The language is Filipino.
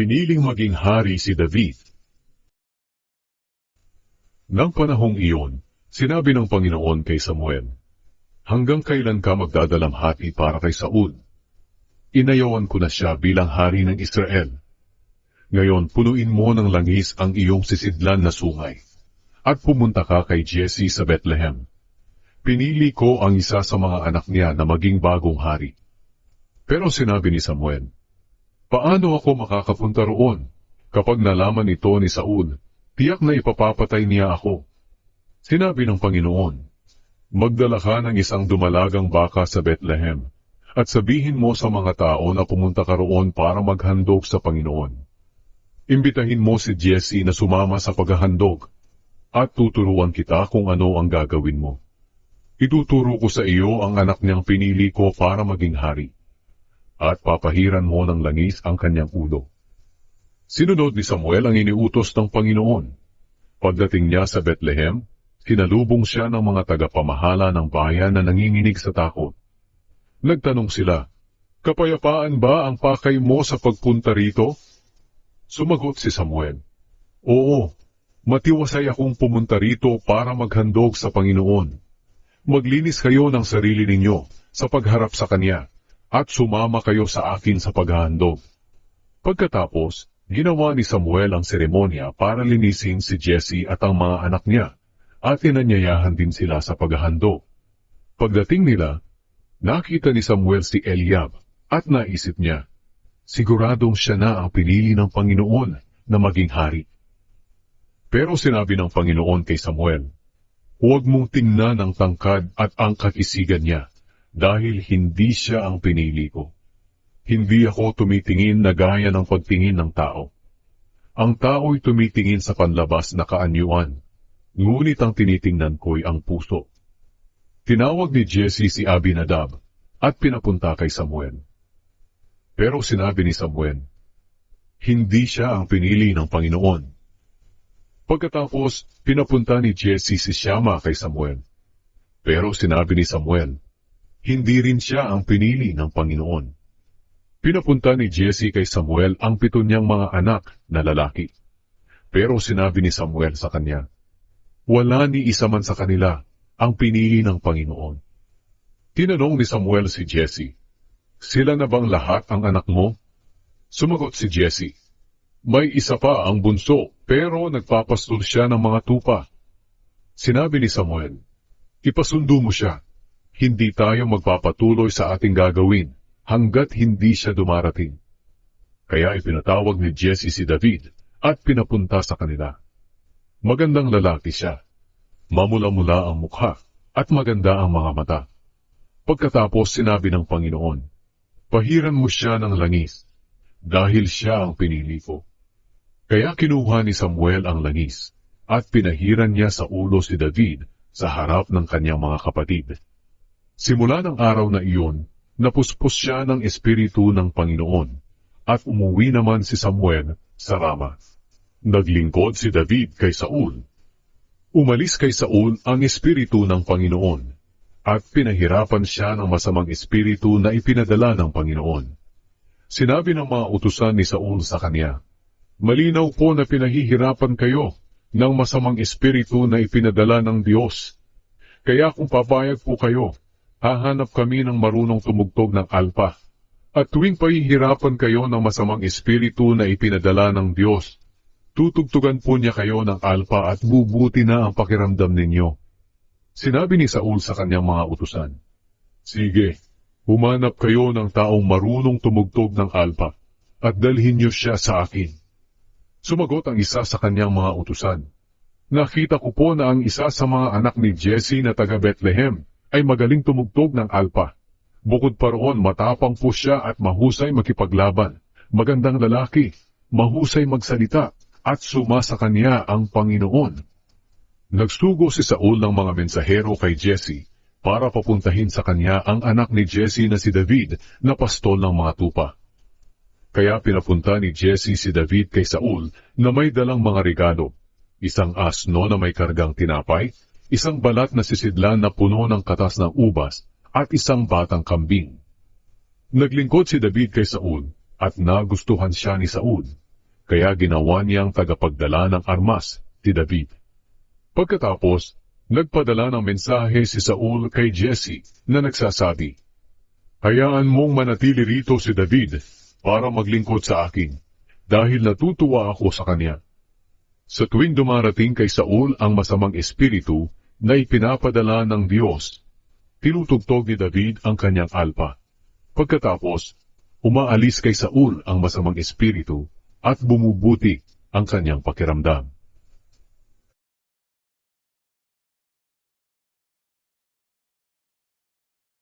Piniling maging hari si David. Nang panahong iyon, sinabi ng Panginoon kay Samuel, Hanggang kailan ka magdadalamhati para kay Saul? Inayawan ko na siya bilang hari ng Israel. Ngayon, punuin mo ng langis ang iyong sisidlan na sungay, at pumunta ka kay Jesse sa Bethlehem. Pinili ko ang isa sa mga anak niya na maging bagong hari. Pero sinabi ni Samuel, Paano ako makakapunta roon? Kapag nalaman ito ni Saul, tiyak na ipapapatay niya ako. Sinabi ng Panginoon, Magdala ka ng isang dumalagang baka sa Bethlehem, at sabihin mo sa mga tao na pumunta ka roon para maghandog sa Panginoon. Imbitahin mo si Jesse na sumama sa paghahandog, at tuturuan kita kung ano ang gagawin mo. Ituturo ko sa iyo ang anak niyang pinili ko para maging hari, at papahiran mo ng langis ang kanyang ulo. Sinunod ni Samuel ang iniutos ng Panginoon. Pagdating niya sa Bethlehem, Sinalubong siya ng mga tagapamahala ng bayan na nanginginig sa takot. Nagtanong sila, Kapayapaan ba ang pakay mo sa pagpunta rito? Sumagot si Samuel, Oo, matiwasay akong pumunta rito para maghandog sa Panginoon. Maglinis kayo ng sarili ninyo sa pagharap sa Kanya, at sumama kayo sa akin sa paghahandog. Pagkatapos, ginawa ni Samuel ang seremonya para linisin si Jesse at ang mga anak niya at inanyayahan din sila sa paghahando. Pagdating nila, nakita ni Samuel si Eliab at naisip niya, siguradong siya na ang pinili ng Panginoon na maging hari. Pero sinabi ng Panginoon kay Samuel, Huwag mong tingnan ang tangkad at ang kakisigan niya, dahil hindi siya ang pinili ko. Hindi ako tumitingin na gaya ng pagtingin ng tao. Ang tao'y tumitingin sa panlabas na kaanyuan, Ngunit ang tinitingnan ko'y ang puso. Tinawag ni Jesse si Abinadab at pinapunta kay Samuel. Pero sinabi ni Samuel, hindi siya ang pinili ng Panginoon. Pagkatapos, pinapunta ni Jesse si Shama kay Samuel. Pero sinabi ni Samuel, hindi rin siya ang pinili ng Panginoon. Pinapunta ni Jesse kay Samuel ang pito niyang mga anak na lalaki. Pero sinabi ni Samuel sa kanya, wala ni isa man sa kanila ang pinili ng Panginoon. Tinanong ni Samuel si Jesse, Sila na bang lahat ang anak mo? Sumagot si Jesse, May isa pa ang bunso, pero nagpapastol siya ng mga tupa. Sinabi ni Samuel, Ipasundo mo siya. Hindi tayo magpapatuloy sa ating gagawin hanggat hindi siya dumarating. Kaya ipinatawag ni Jesse si David at pinapunta sa kanila. Magandang lalaki siya. Mamula-mula ang mukha at maganda ang mga mata. Pagkatapos sinabi ng Panginoon, Pahiran mo siya ng langis, dahil siya ang pinili ko. Kaya kinuha ni Samuel ang langis, at pinahiran niya sa ulo si David sa harap ng kanyang mga kapatid. Simula ng araw na iyon, napuspos siya ng Espiritu ng Panginoon, at umuwi naman si Samuel sa Rama. Naglingkod si David kay Saul. Umalis kay Saul ang espiritu ng Panginoon, at pinahirapan siya ng masamang espiritu na ipinadala ng Panginoon. Sinabi ng mga utusan ni Saul sa kanya, Malinaw po na pinahihirapan kayo ng masamang espiritu na ipinadala ng Diyos. Kaya kung papayag po kayo, hahanap kami ng marunong tumugtog ng alpa. At tuwing pahihirapan kayo ng masamang espiritu na ipinadala ng Diyos, Tutugtugan po niya kayo ng alpa at bubuti na ang pakiramdam ninyo. Sinabi ni Saul sa kanyang mga utusan, Sige, humanap kayo ng taong marunong tumugtog ng alpa at dalhin niyo siya sa akin. Sumagot ang isa sa kanyang mga utusan. Nakita ko po na ang isa sa mga anak ni Jesse na taga Bethlehem ay magaling tumugtog ng alpa. Bukod pa roon matapang po siya at mahusay makipaglaban. Magandang lalaki, mahusay magsalita at suma sa kanya ang Panginoon. Nagsugo si Saul ng mga mensahero kay Jesse para papuntahin sa kanya ang anak ni Jesse na si David na pastol ng mga tupa. Kaya pinapunta ni Jesse si David kay Saul na may dalang mga regalo, isang asno na may kargang tinapay, isang balat na sisidlan na puno ng katas ng ubas, at isang batang kambing. Naglingkod si David kay Saul, at nagustuhan siya ni Saul kaya ginawa niyang tagapagdala ng armas, si David. Pagkatapos, nagpadala ng mensahe si Saul kay Jesse na nagsasabi, Hayaan mong manatili rito si David para maglingkod sa akin, dahil natutuwa ako sa kanya. Sa tuwing dumarating kay Saul ang masamang espiritu na ipinapadala ng Diyos, tinutugtog ni David ang kanyang alpa. Pagkatapos, umaalis kay Saul ang masamang espiritu at bumubuti ang kanyang pakiramdam.